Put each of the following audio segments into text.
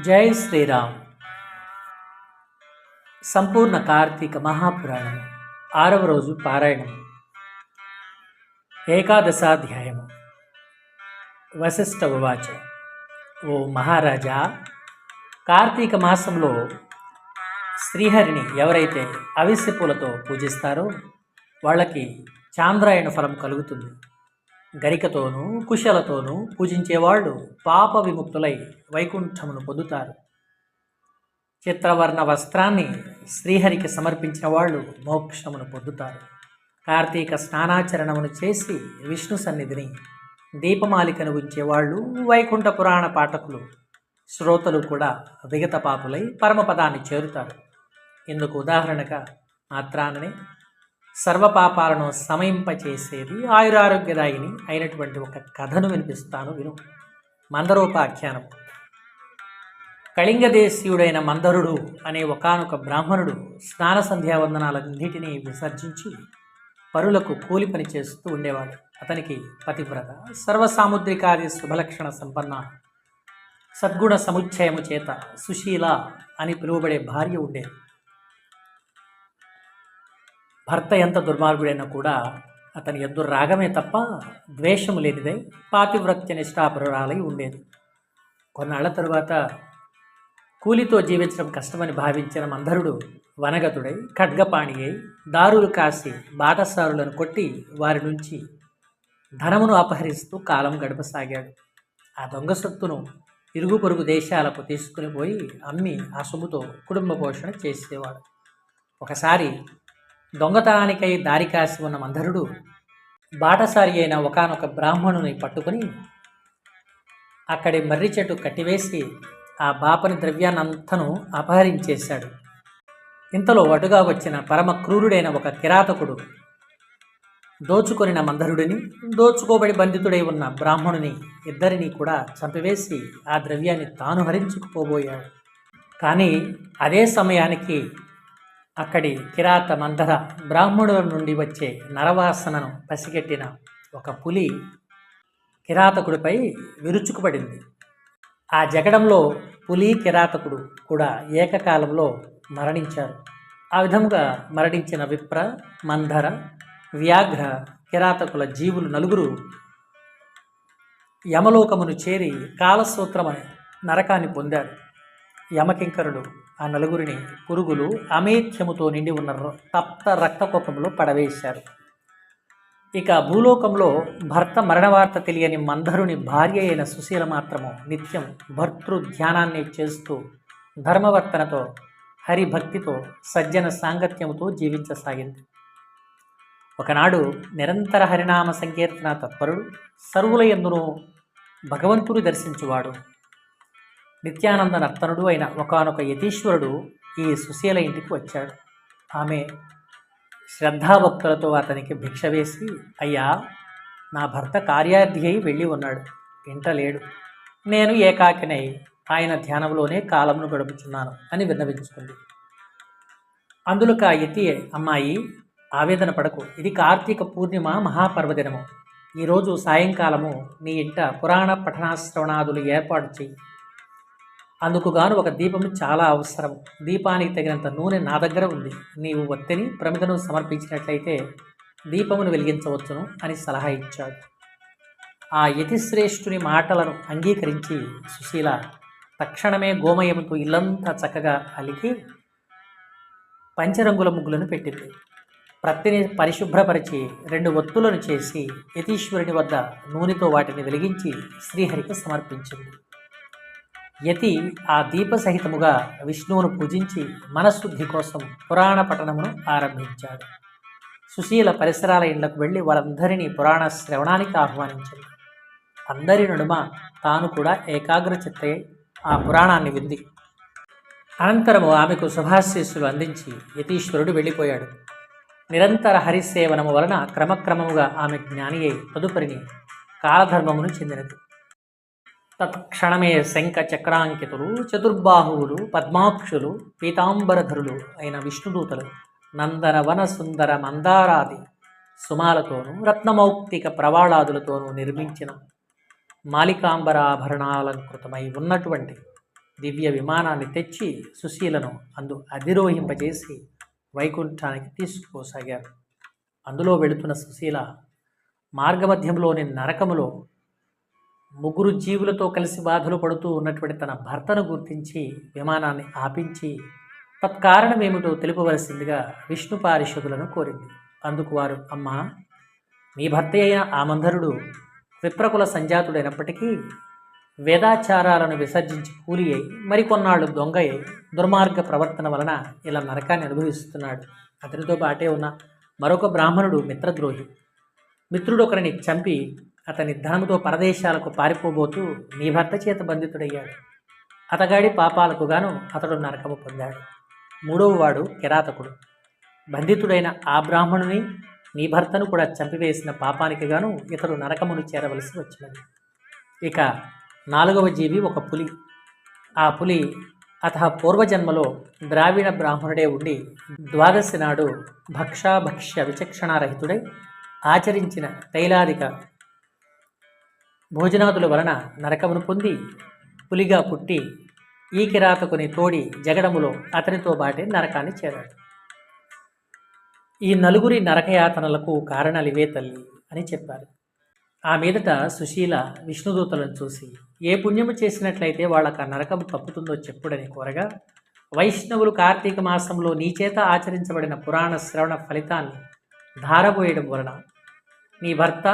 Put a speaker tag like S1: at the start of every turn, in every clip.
S1: జై శ్రీరామ్. సంపూర్ణ కార్తీక మహాపురాణం ఆరవ రోజు పారాయణం. ఏకాదశాధ్యాయము. వశిష్ఠ ఉవాచ. ఓ మహారాజా కార్తీక మాసంలో శ్రీహరిని ఎవరైతే అవిస్య పూలతో పూజిస్తారో వాళ్ళకి చాంద్రాయణ ఫలం కలుగుతుంది. గరికతోనూ కుశలతోనూ పూజించేవాళ్ళు పాప విముక్తులై వైకుంఠమును పొందుతారు. చిత్రవర్ణ వస్త్రాన్ని శ్రీహరికి సమర్పించిన వాళ్ళు మోక్షమును పొందుతారు. కార్తీక స్నానాచరణమును చేసి విష్ణు సన్నిధిని దీపమాలికను ఉంచేవాళ్ళు వైకుంఠ పురాణ పాఠకులు శ్రోతలు కూడా విగత పాపులై పరమపదాన్ని చేరుతారు. ఇందుకు ఉదాహరణగా మాత్రాననే సర్వపాపాలను సమయింపచేసేది ఆయురారోగ్యదాయిని అయినటువంటి ఒక కథను వినిపిస్తాను విను. మందరోపాఖ్యానం. కళింగదేశీయుడైన మందరుడు అనే ఒకానొక బ్రాహ్మణుడు స్నాన సంధ్యావందనాలన్నిటినీ విసర్జించి పరులకు కూలి పని చేస్తూ ఉండేవాడు. అతనికి పతివ్రత సర్వసాముద్రికాది శుభలక్షణ సంపన్న సద్గుణ సముచ్చయము చేత సుశీల అని పిలువబడే భార్య ఉండేది. భర్త ఎంత దుర్మార్గుడైనా కూడా అతని ఎద్దు రాగమే తప్ప ద్వేషము లేనిదై పాతివ్రత్య నిష్ఠాపరురాలై ఉండేది. కొన్నాళ్ళ తరువాత కూలితో జీవించడం కష్టమని భావించిన మందరుడు వనగతుడై ఖడ్గపాణి అయి దారులు కాసి బాటసారులను కొట్టి వారి నుంచి ధనమును అపహరిస్తూ కాలం గడపసాగాడు. ఆ దొంగ సొత్తును ఇరుగు పొరుగు దేశాలకు తీసుకుని పోయి అమ్మి ఆ సొమ్ముతో కుటుంబ పోషణ చేసేవాడు. ఒకసారి దొంగతనానికై దారి కాసి ఉన్న మందరుడు బాటసారి అయిన ఒకనొక బ్రాహ్మణుని పట్టుకుని అక్కడి మర్రి చెట్టు కట్టివేసి ఆ బాపని ద్రవ్యాన్నంతను అపహరించేశాడు. ఇంతలో అటుగా వచ్చిన పరమ క్రూరుడైన ఒక కిరాతకుడు దోచుకొనిన మందరుడిని దోచుకోబడి బంధితుడై ఉన్న బ్రాహ్మణుని ఇద్దరిని కూడా చంపివేసి ఆ ద్రవ్యాన్ని తాను హరించుకుపోబోయాడు. కానీ అదే సమయానికి అక్కడి కిరాత మందర బ్రాహ్మణుల నుండి వచ్చే నరవాసనను పసిగట్టిన ఒక పులి కిరాతకుడిపై విరుచుకుపడింది. ఆ జగడంలో పులి కిరాతకుడు కూడా ఏకకాలంలో మరణించారు. ఆ విధముగా మరణించిన విప్ర మంధర వ్యాఘ్ర కిరాతకుల జీవులు నలుగురు యమలోకమును చేరి కాలసూత్రమని నరకాన్ని పొందారు. యమకింకరుడు ఆ నలుగురిని పురుగులు అమేధ్యముతో నిండి ఉన్న ర- తప్త రక్తకోపంలో పడవేశారు. ఇక భూలోకంలో భర్త మరణవార్త తెలియని మందరుని భార్య అయిన సుశీల మాత్రము నిత్యం భర్తృ ధ్యానాన్ని చేస్తూ ధర్మవర్తనతో హరిభక్తితో సజ్జన సాంగత్యముతో జీవించసాగింది. ఒకనాడు నిరంతర హరినామ సంకీర్తన తత్పరుడు సర్వుల ఎందును భగవంతుడు దర్శించువాడు. నిత్యానంద నర్తనుడు అయిన ఒకనొక యతీశ్వరుడు ఈ సుశీల ఇంటికి వచ్చాడు. ఆమె శ్రద్ధాభక్తులతో అతనికి భిక్ష వేసి అయ్యా నా భర్త కార్యార్థి అయి వెళ్ళి ఉన్నాడు. ఇంట లేడు నేను ఏకాకినై ఆయన ధ్యానంలోనే కాలంను గడుపుచున్నాను అని విన్నవించుకుంది. అందులోకి యతి అమ్మాయి ఆవేదన పడకు. ఇది కార్తీక పూర్ణిమ మహాపర్వదినము. ఈరోజు సాయంకాలము నీ ఇంట పురాణ పఠనాశ్రవణాదులు ఏర్పాటు చెయ్యి. అందుకు గాను ఒక దీపం చాలా అవసరం. దీపానికి తగినంత నూనె నా దగ్గర ఉంది. నీవు ఒత్తిని ప్రమిదను సమర్పించినట్లయితే దీపమును వెలిగించవచ్చును అని సలహా ఇచ్చాడు. ఆ యతిశ్రేష్ఠుని మాటలను అంగీకరించి సుశీల తక్షణమే గోమయముతో ఇల్లంతా చక్కగా అలికి పంచరంగుల ముగ్గులను పెట్టింది. ప్రత్తిని పరిశుభ్రపరిచి రెండు ఒత్తులను చేసి యతీశ్వరుని వద్ద నూనెతో వాటిని వెలిగించి శ్రీహరికి సమర్పించింది. యతి ఆ దీప సహితముగా విష్ణువును పూజించి మనశుద్ధి కోసం పురాణ పఠనమును ఆరంభించాడు. సుశీల పరిసరాల ఇండ్లకు వెళ్ళి వారందరినీ పురాణ శ్రవణానికి ఆహ్వానించింది. అందరి నడుమ తాను కూడా ఏకాగ్ర చిత్తయ్య ఆ పురాణాన్ని వింది. అనంతరము ఆమెకు శుభాశీస్సులు అందించి యతీశ్వరుడు వెళ్ళిపోయాడు. నిరంతర హరిసేవనము వలన క్రమక్రమముగా ఆమె జ్ఞాని అయి తదుపరిని కాలధర్మమును చెందినది. తత్క్షణమే శంఖ చక్రాంకితులు చతుర్బాహువులు పద్మాక్షులు పీతాంబరధరులు అయిన విష్ణుదూతలు నందనవన సుందర మందారాది సుమాలతోనూ రత్నమౌక్తిక ప్రవాళాదులతోనూ నిర్మించిన మాలికాంబరాభరణాలంకృతమై ఉన్నటువంటి దివ్య విమానాన్ని తెచ్చి సుశీలను అందు అధిరోహింపజేసి వైకుంఠానికి తీసుకుపోసాగారు. అందులో వెళుతున్న సుశీల మార్గమధ్యంలోని నరకములో ముగ్గురు జీవులతో కలిసి బాధలు పడుతూ ఉన్నటువంటి తన భర్తను గుర్తించి విమానాన్ని ఆపించి తత్కారణమేమిటో తెలుపవలసిందిగా విష్ణు పారిషదులను కోరింది. అందుకు వారు అమ్మా మీ భర్త అయిన ఆమంధరుడు విప్రకుల సంజాతుడైనప్పటికీ వేదాచారాలను విసర్జించి కూలి అయి మరికొన్నాళ్ళు దొంగ అయి దుర్మార్గ ప్రవర్తన వలన ఇలా నరకాన్ని అనుభవిస్తున్నాడు. అతనితో పాటే ఉన్న మరొక బ్రాహ్మణుడు మిత్రద్రోహి. మిత్రుడు ఒకరిని చంపి అతని ధనముతో పరదేశాలకు పారిపోబోతూ నీ భర్త చేత బంధితుడయ్యాడు. అతగాడి పాపాలకు గాను అతడు నరకము పొందాడు. మూడవ వాడు కిరాతకుడు. బంధితుడైన ఆ బ్రాహ్మణుని నీ భర్తను కూడా చంపివేసిన పాపానికి గాను ఇతడు నరకమును చేరవలసి వచ్చినది. ఇక నాలుగవ జీవి ఒక పులి. ఆ పులి అత పూర్వజన్మలో ద్రావిడ బ్రాహ్మణుడే ఉండి ద్వాదశి నాడు భక్షాభక్ష్య విచక్షణారహితుడై ఆచరించిన తైలాదిక భోజనాదుల వలన నరకమును పొంది పులిగా పుట్టి ఈ కిరాతకుని తోడి జగడములో అతనితో బాటే నరకాన్ని చేరాడు. ఈ నలుగురి నరకయాతనలకు కారణాలివే తల్లి అని చెప్పారు. ఆ మీదట సుశీల విష్ణుదూతలను చూసి ఏ పుణ్యము చేసినట్లయితే వాళ్ళకు ఆ నరకం తప్పుతుందో చెప్పుడని కోరగా వైష్ణవులు కార్తీక మాసంలో నీ చేత ఆచరించబడిన పురాణ శ్రవణ ఫలితాన్ని ధారబోయడం వలన నీ భర్త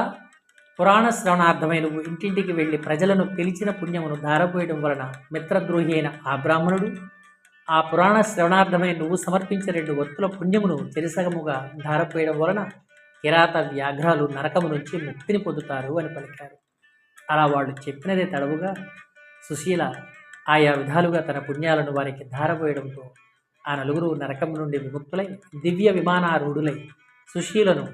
S1: పురాణ శ్రవణార్థమైన ఇంటింటికి వెళ్ళి ప్రజలను పిలిచిన పుణ్యమును ధారపోయడం వలన మిత్రద్రోహి అయిన ఆ బ్రాహ్మణుడు ఆ పురాణ శ్రవణార్థమై నువ్వు సమర్పించిన రెండు వత్తుల పుణ్యమును చెరిసగముగా ధారపోయడం వలన కిరాత వ్యాఘ్రాలు నరకము నుంచి ముక్తిని పొందుతారు అని పలికారు. అలా వాళ్ళు చెప్పినదే తడవుగా సుశీల ఆయా విధాలుగా తన పుణ్యాలను వారికి ధారపోయడంతో ఆ నలుగురు నరకం నుండి విముక్తులై దివ్య విమానారూఢులై సుశీలను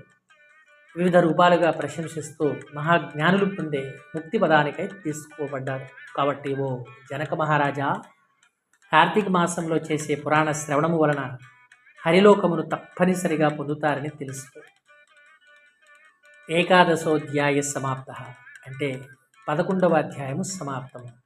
S1: వివిధ రూపాలుగా ప్రశంసిస్తూ మహాజ్ఞానులు పొందే ముక్తి పదానికై తీసుకోబడ్డారు. కాబట్టి ఓ జనక మహారాజా కార్తీక మాసంలో చేసే పురాణ శ్రవణము వలన హరిలోకమును తప్పనిసరిగా పొందుతారని తెలుసుకో ఏకాదశోధ్యాయ సమాప్త. అంటే పదకొండవ అధ్యాయము సమాప్తము.